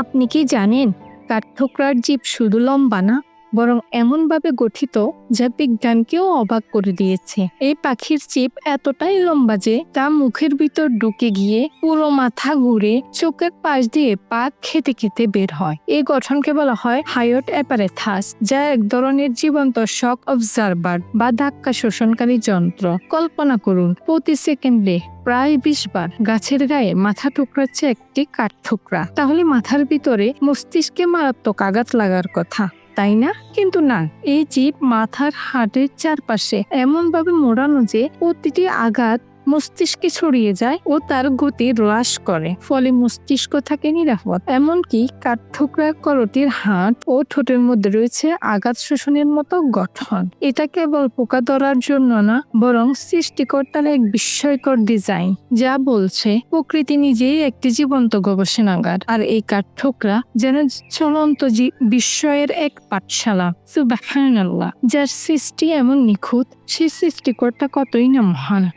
আপনি কি জানেন কাঠঠোকরার জীব শুধু লম্বা না? বরং এমনভাবে গঠিত যা বিজ্ঞানকেও অবাক করে দিয়েছে। এই পাখির চিপ এতটাই লম্বা যে তা মুখের ভিতর ঢুকে গিয়ে পুরো মাথা ঘুরে চোখের পাশ দিয়ে পাক খেতে খেতে বের হয়। এই গঠনকে বলা হয় হাইট অ্যাপারেথাস, যা এক ধরনের জীবন্ত শক অবজারভার বা ধাক্কা শোষণকারী যন্ত্র। কল্পনা করুন, প্রতি সেকেন্ডে প্রায় বিশ বার গাছের গায়ে মাথা ঠুকরাচ্ছে একটি কাঠ ঠুকরা তাহলে মাথার ভিতরে মস্তিষ্কে মারাত্মক আঘাত লাগার কথা। তাই না? কিন্তু না এই জীব মাথার হাটের চারপাশে এমনভাবে মোড়ানো যে প্রতিটি আঘাত মস্তিষ্কে ছড়িয়ে যায় ও তার গতি হ্রাস করে, ফলে মস্তিষ্ক থাকে নিরাপদ। এমনকি কাঠঠোকরা, করটির হাত ও ঠোঁটের মধ্যে রয়েছে আঘাত শোষণের মতো গঠন। এটা কেবল পোকা ধরার জন্য না, বরং সৃষ্টিকর্তার এক বিস্ময়কর ডিজাইন, যা বলছে, প্রকৃতি নিজেই একটি জীবন্ত গবেষণাগার। আর এই কাঠঠোকরা যেন চলন্ত বিস্ময়ের এক পাঠশালা। সুবাহানাল্লাহ, যার সৃষ্টি এমন নিখুঁত সেই সৃষ্টিকর্তা কতই না মহান।